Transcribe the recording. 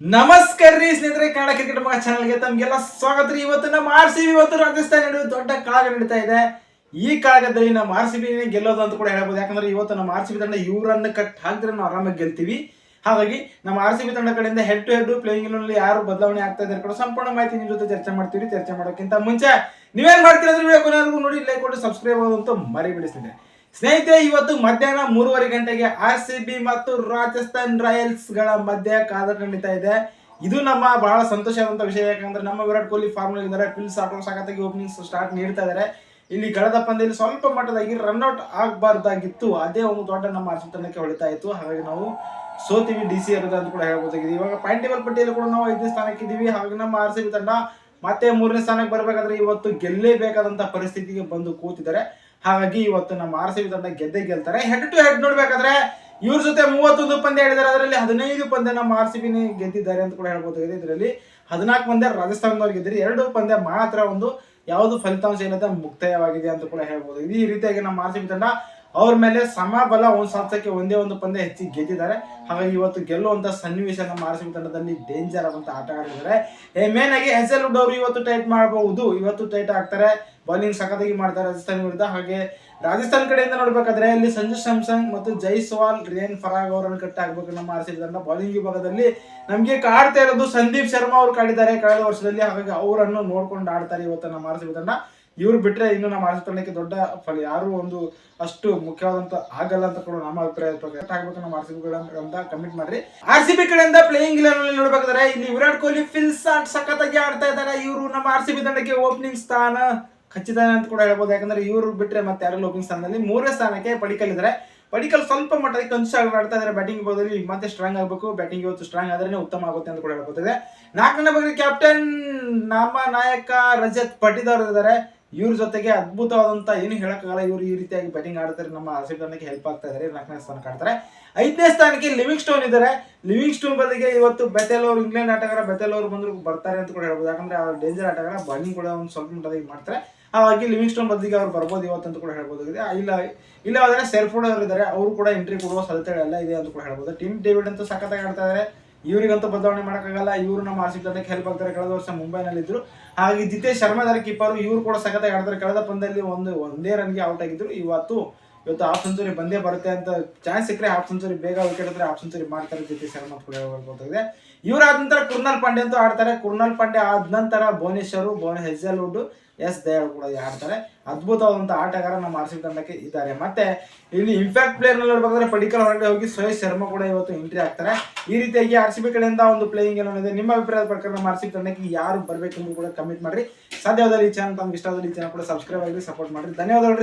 ನಮಸ್ಕಾರ ರೀ ಸ್ನೇಹಿತರೆ, ಕನ್ನಡ ಕ್ರಿಕೆಟ್ ಮಗ ಚಾನಲ್ಗೆ ತಮಗೆಲ್ಲ ಸ್ವಾಗತ ರೀ. ಇವತ್ತು ನಮ್ಮ ಆರ್ ಸಿ ಬಿ ಇವತ್ತು ರಾಜಸ್ಥಾನ ನಡುವೆ ದೊಡ್ಡ ಕಾಳಗ ನಡೀತಾ ಇದೆ. ಈ ಕಾಳಗದಲ್ಲಿ ನಮ್ಮ ಆರ್ ಸಿ ಬಿ ಗೆಲ್ಲೋದು ಅಂತ ಕೂಡ ಹೇಳ್ಬೋದು. ಯಾಕಂದ್ರೆ ಇವತ್ತು ನಮ್ಮ ಆರ್ ಸಿ ಬಿ ತಂಡ ಇವರನ್ನ ಕಟ್ ಹಾಕಿದ್ರೆ ನಾವು ಆರಾಮಾಗಿ ಗೆಲ್ತೀವಿ. ಹಾಗಾಗಿ ನಮ್ಮ ಆರ್ ಸಿ ಬಿ ತಂಡ ಕಡೆಯಿಂದ ಹೆಡ್ ಟು ಹೆಡ್ ಪ್ಲೇಯಿಂಗ್ನಲ್ಲಿ ಯಾರು ಬದಲಾವಣೆ ಆಗ್ತಾ ಇದ್ದಾರೆ ಕೂಡ ಸಂಪೂರ್ಣ ಮಾಹಿತಿ ನಿಮ್ಮ ಜೊತೆ ಚರ್ಚೆ ಮಾಡ್ತೀವಿ. ಚರ್ಚೆ ಮಾಡೋಕ್ಕಿಂತ ಮುಂಚೆ ನೀವೇನ್ ಮಾಡ್ತೀರಿ ನೋಡಿ ಲೈಕ್ ಕೊಟ್ಟು ಸಬ್ಸ್ಕ್ರೈಬ್ ಮರಿ ಮರಿಬಿಡಿ ಸ್ನೇಹಿತರೆ, ಇವತ್ತು ಮಧ್ಯಾಹ್ನ ಮೂರುವರೆ ಗಂಟೆಗೆ ಆರ್ ಸಿ ಬಿ ಮತ್ತು ರಾಜಸ್ಥಾನ್ ರಾಯಲ್ಸ್ಗಳ ಮಧ್ಯೆ ಕಾದ ನಡೀತಾ ಇದೆ. ಇದು ನಮ್ಮ ಬಹಳ ಸಂತೋಷವಾದಂಥ ವಿಷಯ, ಯಾಕಂದ್ರೆ ನಮ್ಮ ವಿರಾಟ್ ಕೊಹ್ಲಿ ಫಾರ್ಮ್ನಲ್ಲಿ ಇದ್ದಾರೆ ಫಿಲ್ ಆಟೋ ಸಾಕತ್ತಾಗಿ ಓಪನಿಂಗ್ಸ್ ಸ್ಟಾರ್ಟ್ ನೀಡ್ತಾ ಇದ್ದಾರೆ. ಇಲ್ಲಿ ಕಳೆದ ಪಂದ್ಯದಲ್ಲಿ ಸ್ವಲ್ಪ ಮಟ್ಟದಾಗಿ ರನ್ಔಟ್ ಆಗಬಾರ್ದಾಗಿತ್ತು. ಅದೇ ಒಂದು ದೊಡ್ಡ ನಮ್ಮ ಬಿ ತಂಡಕ್ಕೆ ಹೊಳಿತಾ ಇತ್ತು. ಹಾಗಾಗಿ ನಾವು ಸೋತಿವಿ ಡಿ ಸಿ ಅಂತ ಕೂಡ ಹೇಳ್ಬೋದಾಗಿದೆ. ಇವಾಗ ಪಾಯಿಂಟ್ ಟೇಬಲ್ ಪಟ್ಟಿಯಲ್ಲಿ ಕೂಡ ನಾವು ಐದನೇ ಸ್ಥಾನಕ್ಕೆ ಇದ್ದೀವಿ. ಹಾಗೆ ನಮ್ಮ ಆರ್ ಸಿ ಬಿ ತಂಡ ಮತ್ತೆ ಮೂರನೇ ಸ್ಥಾನಕ್ಕೆ ಬರಬೇಕಾದ್ರೆ ಇವತ್ತು ಗೆಲ್ಲೇಬೇಕಾದಂತ ಪರಿಸ್ಥಿತಿಗೆ ಬಂದು ಕೂತಿದ್ದಾರೆ. ಹಾಗಾಗಿ ಇವತ್ತು ನಮ್ಮ ಆರ್ ಸಿ ಬಿ ತಂಡ ಗೆದ್ದೇ ಗೆಲ್ತಾರೆ. ಹೆಡ್ ಟು ಹೆಡ್ ನೋಡ್ಬೇಕಾದ್ರೆ ಇವ್ರ ಜೊತೆ ಮೂವತ್ತೊಂದು ಪಂದ್ಯ ಹೇಳಿದ್ದಾರೆ ಅದರಲ್ಲಿ ಹದಿನೈದು ಪಂದ್ಯ ನಮ್ಮ ಆರ್ ಸಿ ಬಿ ಗೆದ್ದಿದ್ದಾರೆ ಅಂತ ಕೂಡ ಹೇಳ್ಬೋದಾಗಿದೆ. ಇದರಲ್ಲಿ ಹದಿನಾಲ್ಕು ಪಂದ್ಯ ರಾಜಸ್ಥಾನದವ್ರು ಗೆದ್ದಿರಿ ಎರಡು ಪಂದ್ಯ ಮಾತ್ರ ಒಂದು ಯಾವುದು ಫಲಿತಾಂಶ ಇಲ್ಲದೆ ಮುಕ್ತಾಯವಾಗಿದೆ ಅಂತ ಕೂಡ ಹೇಳ್ಬೋದು ಈ ರೀತಿಯಾಗಿ ನಮ್ಮ ಆರ್ ಸಿ ಬಿ ತಂಡ ಅವ್ರ ಮೇಲೆ ಸಮಬಲ ಒಂದು ಸಾಧಕ್ಕೆ ಒಂದೇ ಒಂದು ಪಂದ್ಯ ಹೆಚ್ಚಿಗೆ ಗೆದ್ದಿದ್ದಾರೆ. ಹಾಗಾಗಿ ಇವತ್ತು ಗೆಲ್ಲುವಂತ ಸನ್ನಿವೇಶ ನಮ್ಮ ಆರ್ ಸಿ ಬಿ ತಂಡದಲ್ಲಿ ಡೇಂಜರ್ ಆದಂತ ಆಟಗಾರರಿದ್ದಾರೆ ಮೇನ್ ಆಗಿ ವುಡ್ ಅವರು ಇವತ್ತು ಟೈಟ್ ಮಾಡಬಹುದು ಇವತ್ತು ಟೈಟ್ ಆಗ್ತಾರೆ. ಬೌಲಿಂಗ್ ಸಖತ್ತಾಗಿ ಮಾಡ್ತಾರೆ ರಾಜಸ್ಥಾನ ವಿರುದ್ಧ. ಹಾಗೆ ರಾಜಸ್ಥಾನ್ ಕಡೆಯಿಂದ ನೋಡ್ಬೇಕಾದ್ರೆ ಇಲ್ಲಿ ಸಂಜು ಸ್ಯಾಮ್ಸಂಗ್ ಮತ್ತು ಜೈಸ್ವಾಲ್ ರಿಯನ್ ಫರಾಗ್ ಅವರನ್ನು ಕಟ್ ಆಗ್ಬೇಕು ನಮ್ಮ ಆರ್ ಸಿ ಬಿ ತಂಡ. ಬೌಲಿಂಗ್ ವಿಭಾಗದಲ್ಲಿ ನಮಗೆ ಕಾಡ್ತಾ ಇರೋದು ಸಂದೀಪ್ ಶರ್ಮಾ ಅವರು ಕಾಡಿದ್ದಾರೆ ಕಳೆದ ವರ್ಷದಲ್ಲಿ. ಹಾಗಾಗಿ ಅವರನ್ನು ನೋಡ್ಕೊಂಡು ಆಡ್ತಾರೆ ಇವತ್ತು ನಮ್ಮ ಆರ್ ಸಿ ಬಿ ತಂಡ. ಇವ್ರು ಬಿಟ್ರೆ ಇನ್ನು ನಮ್ಮ ಆರ್ ಸಿ ತಂಡಕ್ಕೆ ದೊಡ್ಡ ಫಲ ಯಾರು ಒಂದು ಅಷ್ಟು ಮುಖ್ಯವಾದಂತ ಆಗಲ್ಲ ಅಂತ ಕೂಡ ನಮ್ಮ ಅಭಿಪ್ರಾಯ ಆಗ್ಬೇಕು ನಮ್ಮ ಆರ್ ಸಿ ಅಂತ ಕಮಿಟ್ ಮಾಡ್ರಿ. ಆರ್ ಸಿ ಬಿ ಕಡೆಯಿಂದ ಪ್ಲೇಯಿಂಗ್ ಇಲೆವೆನ್ ಅಲ್ಲಿ ನೋಡ್ಬೇಕಾದ್ರೆ ಇಲ್ಲಿ ವಿರಾಟ್ ಕೊಹ್ಲಿ ಫಿಲ್ಸ್ ಆಟ್ ಸಖತ್ತಾಗಿ ಆಡ್ತಾ ಇದ್ದಾರೆ. ಇವರು ನಮ್ಮ ಆರ್ ಸಿ ಬಿ ತಂಡಕ್ಕೆ ಓಪನಿಂಗ್ ಸ್ಥಾನ. ಖಚಿತ ಅಂತ ಕೂಡ ಹೇಳ್ಬೋದು. ಯಾಕಂದ್ರೆ ಇವರು ಬಿಟ್ಟರೆ ಮತ್ತೆ ಯಾರು ಓಪನಿಂಗ್ ಸ್ಥಾನದಲ್ಲಿ. ಮೂರನೇ ಸ್ಥಾನಕ್ಕೆ ಪಡಿಕಲ್ ಇದ್ದಾರೆ ಪಡಿಕಲ್ ಸ್ವಲ್ಪ ಮಟ್ಟದ ಕಂಚು ಆಡ್ತಾ ಇದ್ದಾರೆ ಬ್ಯಾಟಿಂಗ್ ಬೋದಲ್ಲಿ ಮತ್ತೆ ಸ್ಟ್ರಾಂಗ್ ಆಗಬೇಕು. ಬ್ಯಾಟಿಂಗ್ ಇವತ್ತು ಸ್ಟ್ರಾಂಗ್ ಆದ್ರೆ ಉತ್ತಮ ಆಗುತ್ತೆ ಅಂತ ಕೂಡ ಹೇಳ್ಬೋದಿದೆ ನಾಲ್ಕನೇ ಬಗ್ಗೆ ಕ್ಯಾಪ್ಟನ್ ನಮ್ಮ ನಾಯಕ ರಜತ್ ಪಟಿದಾರ್ ಇದ್ದಾರೆ ಇವ್ರ ಜೊತೆಗೆ ಅದ್ಭುತವಾದಂತ ಏನು ಹೇಳಕ್ಕಾಗಲ್ಲ. ಇವರು ಈ ರೀತಿಯಾಗಿ ಬ್ಯಾಟಿಂಗ್ ಆಡ್ತಾರೆ. ನಮ್ಮ ಹಸಿರು ತಂಡಕ್ಕೆ ಹೆಲ್ಪ್ ಆಗ್ತಾ ಇದ್ದಾರೆ ನಾಲ್ಕನೇ ಸ್ಥಾನ ಕಾಡ್ತಾರೆ ಐದನೇ ಸ್ಥಾನಕ್ಕೆ ಲಿವಿಂಗ್ ಸ್ಟೋನ್ ಇದ್ದಾರೆ ಲಿವಿಂಗ್ ಸ್ಟೋನ್ ಬದಲಿಗೆ ಇವತ್ತು ಬೆತೆಲ್ ಅವರು ಇಂಗ್ಲೆಂಡ್ ಆಟಗಾರ ಬೆತೆಲ್ ಅವರು ಬಂದ್ರು ಬರ್ತಾರೆ ಅಂತ ಕೂಡ ಹೇಳ್ಬೋದು. ಯಾಕಂದ್ರೆ ಡೇಂಜರ್ ಆಟಗಾರ ಬಾಲಿಂಗ್ ಕೂಡ ಒಂದು ಸ್ವಲ್ಪ ಮಟ್ಟದಾಗಿ ಮಾಡ್ತಾರೆ. ಹಾಗಾಗಿ ಲಿವಿಂಗ್ ಸ್ಟೋನ್ ಬದಲಿಗೆ ಅವ್ರು ಬರ್ಬೋದು ಇವತ್ತು ಅಂತ ಕೂಡ ಹೇಳ್ಬೋದಾಗಿದೆ ಇಲ್ಲ ಇಲ್ಲ ಆದರೆ ಸೆಲ್ಫೋಡ್ ಅವರು ಇದ್ದಾರೆ, ಅವರು ಕೂಡ ಎಂಟ್ರಿ ಕೊಡುವ ಸಾಧ್ಯತೆ ಎಲ್ಲ ಇದೆ ಅಂತ ಕೂಡ ಹೇಳ್ಬೋದು. ಟಿಮ್ ಡೇವಿಡ್ ಅಂತ ಸಖತ್ತಾಗಿ ಆಡ್ತಾ ಇದ್ದಾರೆ ಇವರಿಗಂತೂ ಬದಲಾವಣೆ ಮಾಡೋಕ್ಕಾಗಲ್ಲ, ಇವರು ನಮ್ಮ ಆರ್ ಸಿ ತಂಡಕ್ಕೆ ಹೆಲ್ಪ್ ಆಗ್ತಾರೆ. ಕಳೆದ ವರ್ಷ ಮುಂಬೈನಲ್ಲಿ ಇದ್ರು. ಹಾಗೆ ಜಿತೇಶ್ ಶರ್ಮಾ ಇದ್ದಾರೆ ಕೀಪರ್ ಇವರು ಕೂಡ ಸಖತ್ತಾಗಿ ಆಡ್ತಾರೆ. ಕಳೆದ ಪಂದ್ಯದಲ್ಲಿ ಒಂದು, ಒಂದೇ ರನ್ಗೆ ಔಟ್ ಆಗಿದ್ರು. ಇವತ್ತು ಇವತ್ತು ಹಾಫ್ ಸೆಂಚುರಿ ಬಂದೇ ಬರುತ್ತೆ ಅಂತ ಚಾನ್ಸ್ ಸಿಕ್ಕರೆ ಹಾಫ್ ಸೆಂಚುರಿ ಬೇಗ ವಿಕೆಟ್ ಹತ್ರ ಹಾಫ್ ಸೆಂಚುರಿ ಮಾಡ್ತಾರೆ ಜಿತೇಶ್ ಶರ್ಮಾ ಕೂಡ ಹೇಳ್ಬೋದಾಗಿದೆ ಇವರಾದ ನಂತರ ಕುರ್ನಾಲ್ ಪಾಂಡೆ ಅಂತೂ ಆಡ್ತಾರೆ. ಕುರ್ನಾಲ್ ಪಾಂಡೆ ಆದ ನಂತರ ಭುವನೇಶ್ವರು ಭುವನ ಹೆಜ್ಜಲ್ವುಡ್ ಎಸ್ ದಯಾಳ್ ಕೂಡ ಆಡ್ತಾರೆ ಅದ್ಭುತವಾದಂತ ಆಟಗಾರ ನಮ್ಮ ಆರ್ ಸಿ ತಂಡಕ್ಕೆ ಇದ್ದಾರೆ. ಮತ್ತೆ ಇಲ್ಲಿ ಇಂಪ್ಯಾಕ್ಟ್ ಪ್ಲೇಯರ್ನಲ್ಲಿ ನೋಡ್ಬೇಕಾದ್ರೆ ಪಡಿಕಲ್ ಹೊರಗಡೆ ಹೋಗಿ ಸುರೇಶ್ ಶರ್ಮಾ ಕೂಡ ಇವತ್ತು ಎಂಟ್ರಿ ಆಗ್ತಾರೆ ಈ ರೀತಿಯಾಗಿ ಆರ್ ಸಿ ಬಿ ಕಡೆಯಿಂದ ಒಂದು ಪ್ಲೇಯಿಂಗ್ ಏನೋ ಇದೆ. ನಿಮ್ಮ ಅಭಿಪ್ರಾಯದ ಪ್ರಕಾರ ನಮ್ಮ ಆರ್ ಸಿ ತಂಡಕ್ಕೆ ಯಾರು ಬರಬೇಕೆಂದು ಕೂಡ ಕಮೆಂಟ್ ಮಾಡಿ ಸಾಧ್ಯವಾದ ಈ ಚಾನಲ್ ತಮ್ಗೆ ಇಷ್ಟ ಆದ್ರೆ ಈ ಚಾನಲ್ ಕೂಡ ಸಬ್ಸ್ಕ್ರೈಬ್ ಆಗಿ ಸಪೋರ್ಟ್ ಮಾಡಿ ಧನ್ಯವಾದಗಳು